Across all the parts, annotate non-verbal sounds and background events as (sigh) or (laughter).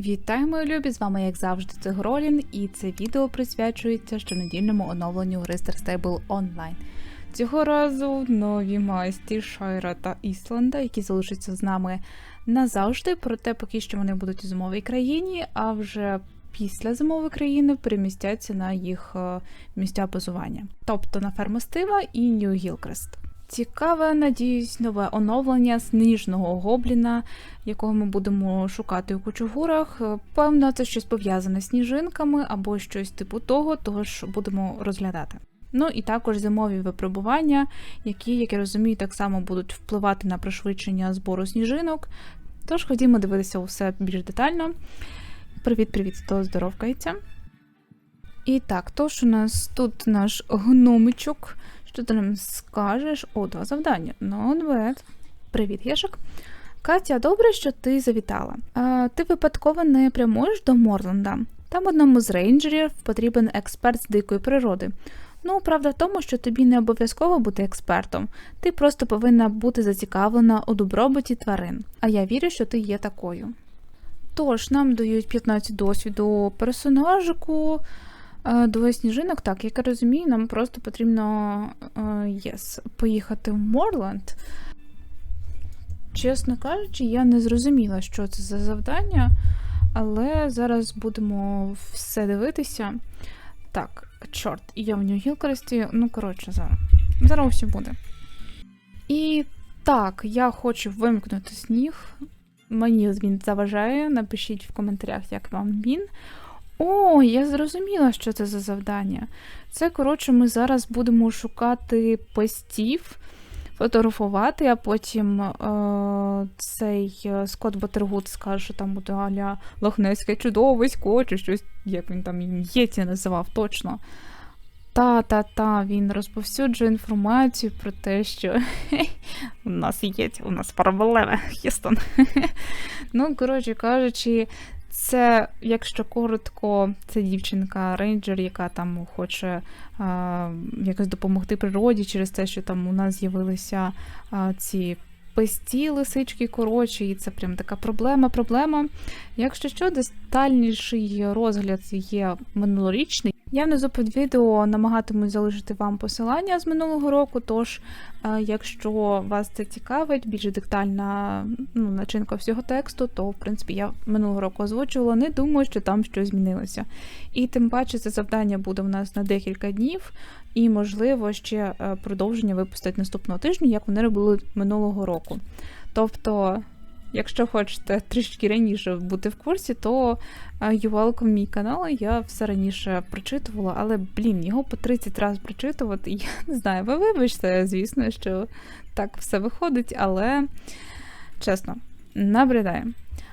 Вітаю, мої любі! З вами, як завжди, це Гролін, і це відео присвячується щонедільному оновленню Rister Stable Online. Цього разу нові майсті Шайра та Ісланда, які залишаться з нами назавжди, проте поки що вони будуть у зимовій країні, а вже після зимової країни перемістяться на їх е, місця базування, тобто на ферму Стива і Нью Гілкрест. Цікаве, надіюсь, нове оновлення сніжного гобліна, якого ми будемо шукати у кучугурах. Певно, це щось пов'язане з сніжинками або щось типу того, тож будемо розглядати. Ну і також зимові випробування, які, як я розумію, так само будуть впливати на пришвидшення збору сніжинок. Тож ходімо дивитися усе більш детально. Привіт-привіт, хто здоровкається. І так, тож у нас тут наш гномичок. Що ти нам скажеш? О, два завдання. Not bad. Привіт, Єшик. Катя, добре, що ти завітала. А, ти випадково не прямуєш до Морленда. Там одному з рейнджерів потрібен експерт з дикої природи. Ну, правда в тому, що тобі не обов'язково бути експертом, ти просто повинна бути зацікавлена у добробуті тварин. А я вірю, що ти є такою. Тож, нам дають 15 досвіду персонажику, двоє сніжинок. Так, як я розумію, нам просто потрібно е, yes, поїхати в Морленд. Чесно кажучи, я не зрозуміла, що це за завдання, але зараз будемо все дивитися. Так, чорт, я в Нью-Гілкресті, ну, коротше, зараз. Зараз все буде. І так, я хочу вимкнути сніг. Мені він заважає. Напишіть в коментарях, як вам він. О, я зрозуміла, що це за завдання. Це, коротше, ми зараз будемо шукати постів, фотографувати, а потім е- цей е, Скотт Батергут скаже, що там буде аля лохнеське чудовисько, чи щось, як він там єті називав точно. Та-та-та, він розповсюджує інформацію про те, що (laughs) у нас є, у нас проблеми, Хістон. (laughs) ну, коротше кажучи, це, якщо коротко, це дівчинка рейнджер, яка там хоче а, якось допомогти природі через те, що там у нас з'явилися а, ці песті, лисички, коротше, і це прям така проблема-проблема. Якщо що, детальніший розгляд є минулорічний. Я внизу під відео намагатимусь залишити вам посилання з минулого року. Тож, е, якщо вас це цікавить, більш детальна ну, начинка всього тексту, то в принципі я минулого року озвучувала, не думаю, що там щось змінилося. І тим паче це завдання буде в нас на декілька днів, і, можливо, ще е, продовження випустять наступного тижня, як вони робили минулого року. Тобто. Якщо хочете трішки раніше бути в курсі, то you welcome мій канал. Я все раніше прочитувала, але, блін, його по 30 разів прочитувати. (laughs) Я не знаю, ви вибачте, звісно, що так все виходить, але чесно, набридає.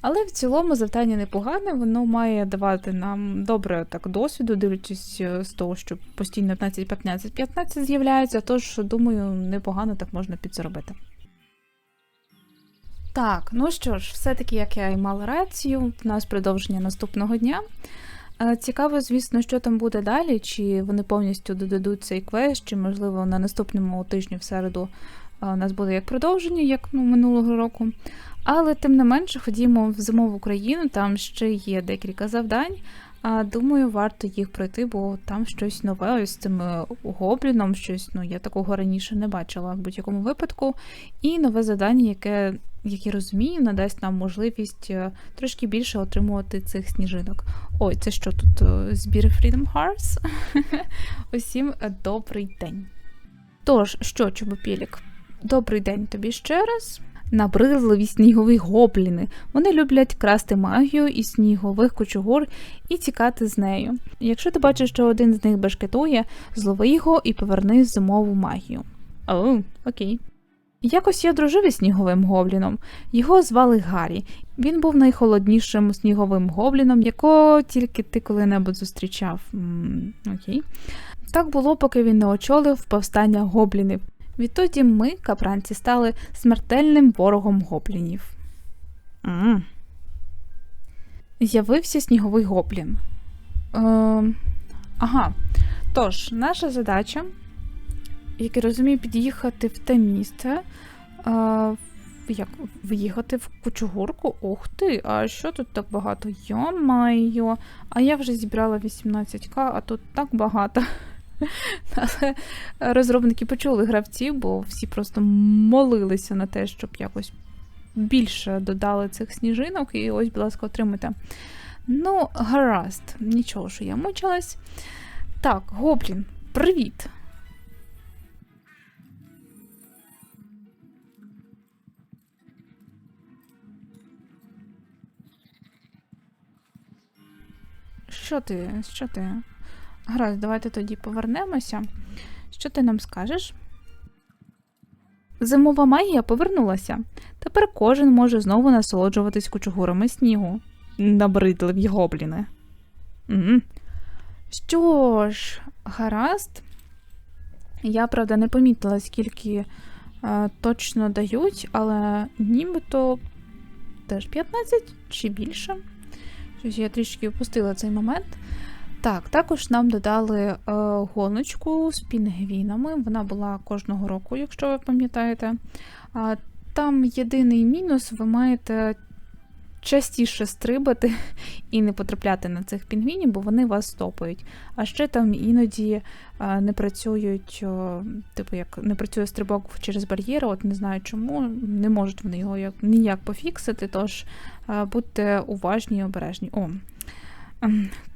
Але в цілому завдання непогане, воно має давати нам добре так досвіду, дивлячись з того, що постійно 15-15-15 з'являється, тож, думаю, непогано так можна підзаробити. Так, ну що ж, все-таки, як я і мала рацію, в нас продовження наступного дня. Е, цікаво, звісно, що там буде далі, чи вони повністю додадуть цей квест, чи, можливо, на наступному тижні в середу е, у нас буде як продовження, як ну, минулого року. Але тим не менше, ходімо в зимову країну, там ще є декілька завдань. Думаю, варто їх пройти, бо там щось нове з цим е, гобліном, щось, ну, я такого раніше не бачила в будь-якому випадку. І нове завдання, яке, як я розумію, надасть нам можливість е, трошки більше отримувати цих сніжинок. Ой, це що тут? е, Збір Freedom Hearts? (laughs) Усім добрий день. Тож, що, Чубопілік, добрий день тобі ще раз. Набридливі снігові гобліни. Вони люблять красти магію із снігових кучугур і тікати з нею. Якщо ти бачиш, що один з них бешкетує, злови його і поверни зимову магію. О, окей. Якось я дружив із сніговим гобліном. Його звали Гаррі. Він був найхолоднішим сніговим гобліном, якого тільки ти коли-небудь зустрічав. Окей. Так було, поки він не очолив повстання гоблінів. Відтоді ми, капранці, стали смертельним ворогом гоблінів. м З'явився сніговий гоблін. Е, ага. Тож, наша задача, як я розумію, під'їхати в те місце, е, як в'їхати в кучугурку? Ух ти, а що тут так багато? Йо-майо, а я вже зібрала 18к, а тут так багато. (laughs) Але розробники почули гравців, бо всі просто молилися на те, щоб якось більше додали цих сніжинок, і ось, будь ласка, отримайте. Ну, гаразд, нічого, що я мучилась. Так, Гоблін, привіт! Що ти? Що ти? Гаразд, давайте тоді повернемося. Що ти нам скажеш? Зимова магія повернулася. Тепер кожен може знову насолоджуватись кучугурами снігу. Набридливі гобліни. Угу. Що ж, гаразд. Я, правда, не помітила, скільки е, точно дають, але нібито теж 15 чи більше. Щось я трішки опустила цей момент. Так, також нам додали е, гоночку з пінгвінами. Вона була кожного року, якщо ви пам'ятаєте. Там єдиний мінус, ви маєте частіше стрибати (laughs) і не потрапляти на цих пінгвінів, бо вони вас стопають. А ще там іноді е, не працюють, типу, як не працює стрибок через бар'єри, от не знаю чому, не можуть вони його як, ніяк пофіксити, тож е, будьте уважні і обережні. О,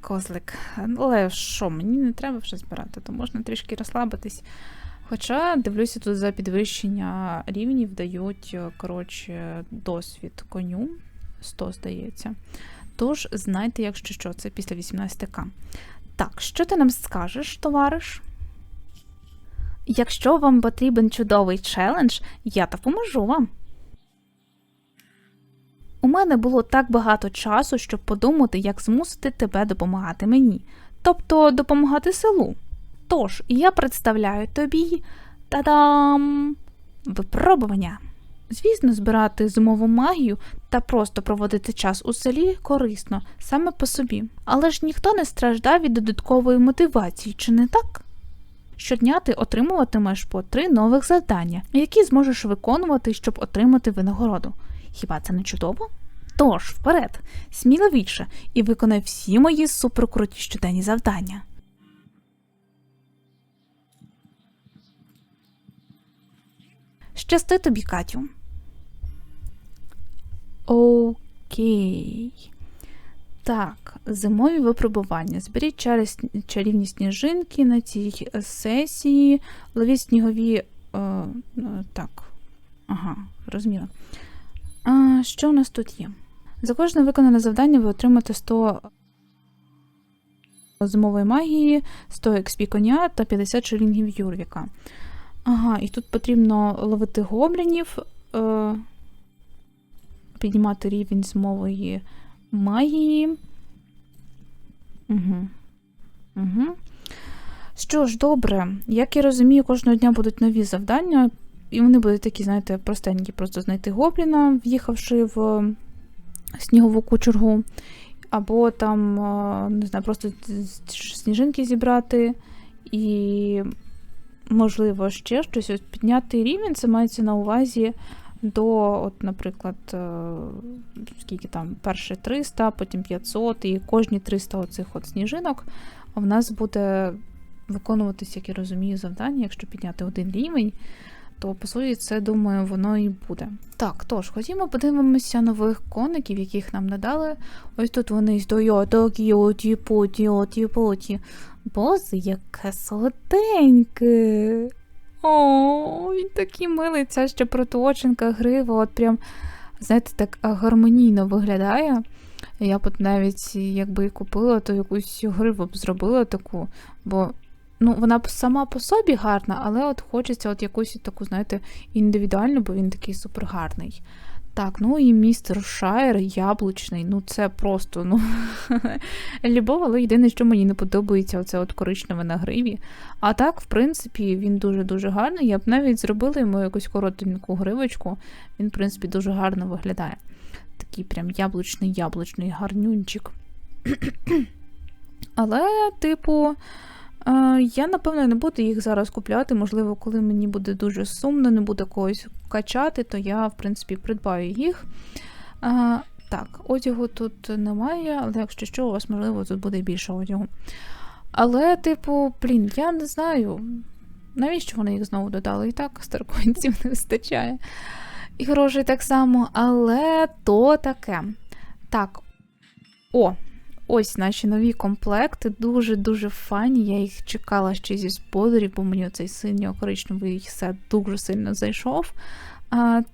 Козлик. Але що, мені не треба вже збирати, то можна трішки розслабитись. Хоча, дивлюся, тут за підвищення рівнів дають, е, коротше, досвід коню. 100, здається. Тож, знайте, якщо що, це після 18к. Так, що ти нам скажеш, товариш? Якщо вам потрібен чудовий челендж, я допоможу вам. У мене було так багато часу, щоб подумати, як змусити тебе допомагати мені, тобто допомагати селу. Тож, я представляю тобі та-дам! Випробування. Звісно, збирати зимову магію та просто проводити час у селі корисно, саме по собі. Але ж ніхто не страждав від додаткової мотивації, чи не так? Щодня ти отримуватимеш по три нових завдання, які зможеш виконувати, щоб отримати винагороду. Хіба це не чудово? Тож, вперед, сміливіше і виконай всі мої суперкруті щоденні завдання. Щасти тобі, Катю. Окей. Так, зимові випробування. Зберіть чарівні сніжинки на цій сесії. Ловіть снігові. Е, е, так. Ага, розуміла. А, Що у нас тут є? За кожне виконане завдання ви отримаєте 100 зимової магії, 100 XP коня та 50 шилінгів Юрвіка. Ага, і тут потрібно ловити гоблінів. Е, піднімати рівень змової магії. Угу. Угу. Що ж, добре, як я розумію, кожного дня будуть нові завдання, і вони будуть такі, знаєте, простенькі, просто знайти гобліна, в'їхавши в снігову кучергу, або там, не знаю, просто сніжинки зібрати, і, можливо, ще щось. Ось підняти рівень, це мається на увазі до, от, наприклад, е, скільки там, перше 300, потім 500, і кожні 300 оцих от сніжинок в нас буде виконуватись, як я розумію, завдання, якщо підняти один рівень. То, по суті, це, думаю, воно і буде. Так, тож, ходімо, подивимося нових коників, яких нам надали. Ось тут вони стоять такі оті поті, оті поті. Бози, яке солоденьке. О, він такий милий, ця ще проточенка, грива, от прям, знаєте, так гармонійно виглядає. Я б навіть якби купила, то якусь гриву б зробила таку, бо ну, вона сама по собі гарна, але от хочеться от якусь таку, знаєте, індивідуальну, бо він такий супергарний. Так, ну і містер Шайер яблучний. Ну це просто ну (laughs) любов, але єдине, що мені не подобається, оце от коричневе на гриві. А так, в принципі, він дуже-дуже гарний. Я б навіть зробила йому якусь коротеньку гривочку. Він, в принципі, дуже гарно виглядає. Такий прям яблучний яблучний гарнюнчик. (clears throat) Але, типу, Я, напевно, не буду їх зараз купляти. Можливо, коли мені буде дуже сумно, не буде когось качати, то я, в принципі, придбаю їх. Е, Так, одягу тут немає, але якщо що, у вас, можливо, тут буде більше одягу. Але, типу, блін, я не знаю, навіщо вони їх знову додали? І так старкоїнців не вистачає. І грошей так само, але то таке. Так. О, ось наші нові комплекти. Дуже-дуже фані. Я їх чекала ще зі сподарів, бо мені цей синьо-коричневий сет дуже сильно зайшов.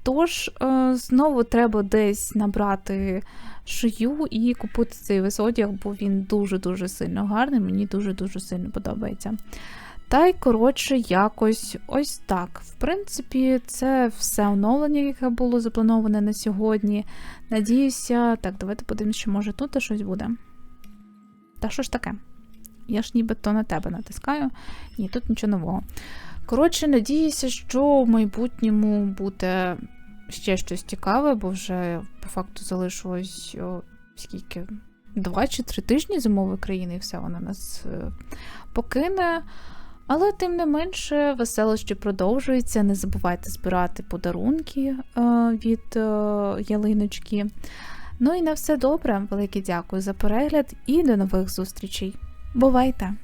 Тож, е, знову треба десь набрати шию і купити цей весь одяг, бо він дуже-дуже сильно гарний, мені дуже-дуже сильно подобається. Та й коротше, якось ось так. В принципі, це все оновлення, яке було заплановане на сьогодні. Надіюся, так, давайте подивимося, що може тут щось буде. Та що ж таке? Я ж нібито на тебе натискаю. Ні, тут нічого нового. Коротше, надіюся, що в майбутньому буде ще щось цікаве, бо вже по факту залишилось о, скільки? Два чи три тижні зимової країни, і все вона нас е, покине. Але тим не менше, веселощі продовжуються. Не забувайте збирати подарунки е, від е, ялиночки. Ну і на все добре. Велике дякую за перегляд і до нових зустрічей. Бувайте!